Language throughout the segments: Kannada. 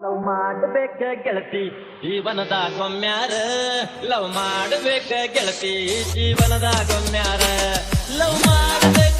ಲವ್ ಮಾಡಬೇಕ ಗೆಳತಿ. ಜೀವನದ ಗೊಮ್ಮ್ಯಾರ ಲವ್ ಮಾಡಬೇಕ ಗೆಳತಿ. ಜೀವನದ ಗೊಮ್ಯಾರ ಲವ್ ಮಾಡಬೇಕ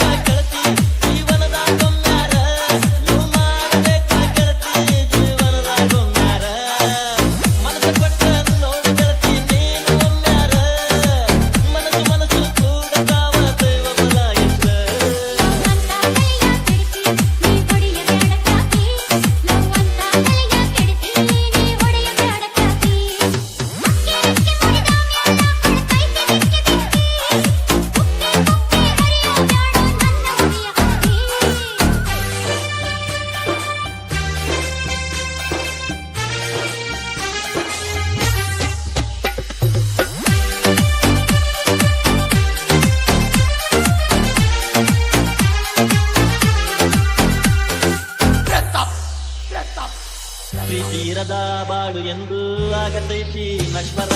ಪ್ರೀತಿರದ ಬಾಳು ಎಂದು ಆಗತೈತಿ ನಶ್ವರ.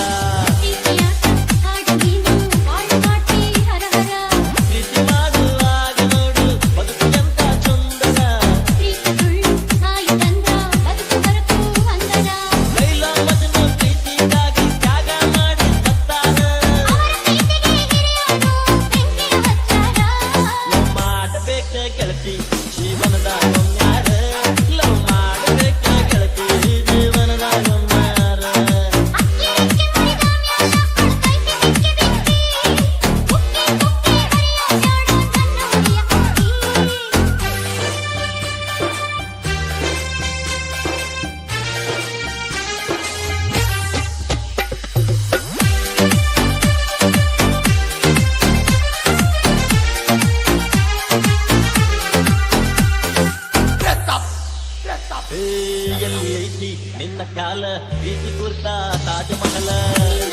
ಎಲ್ಲಿ ಐತಿ ನಿನ್ನ ಕಾಲ ಪ್ರೀತಿ ಕುರ್ತ ತಾಜ್ ಮಹಲ ಆಗುತ್ತಿಲ್ಲ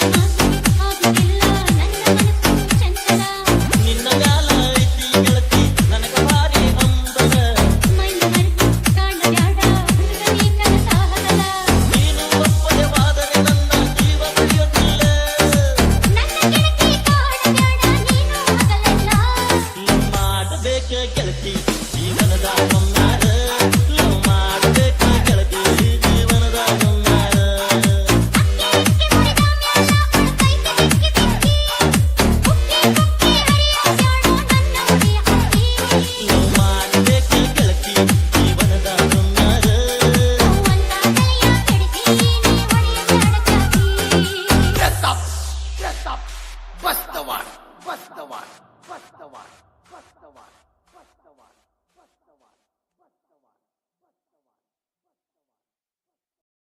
stop. Bust the one.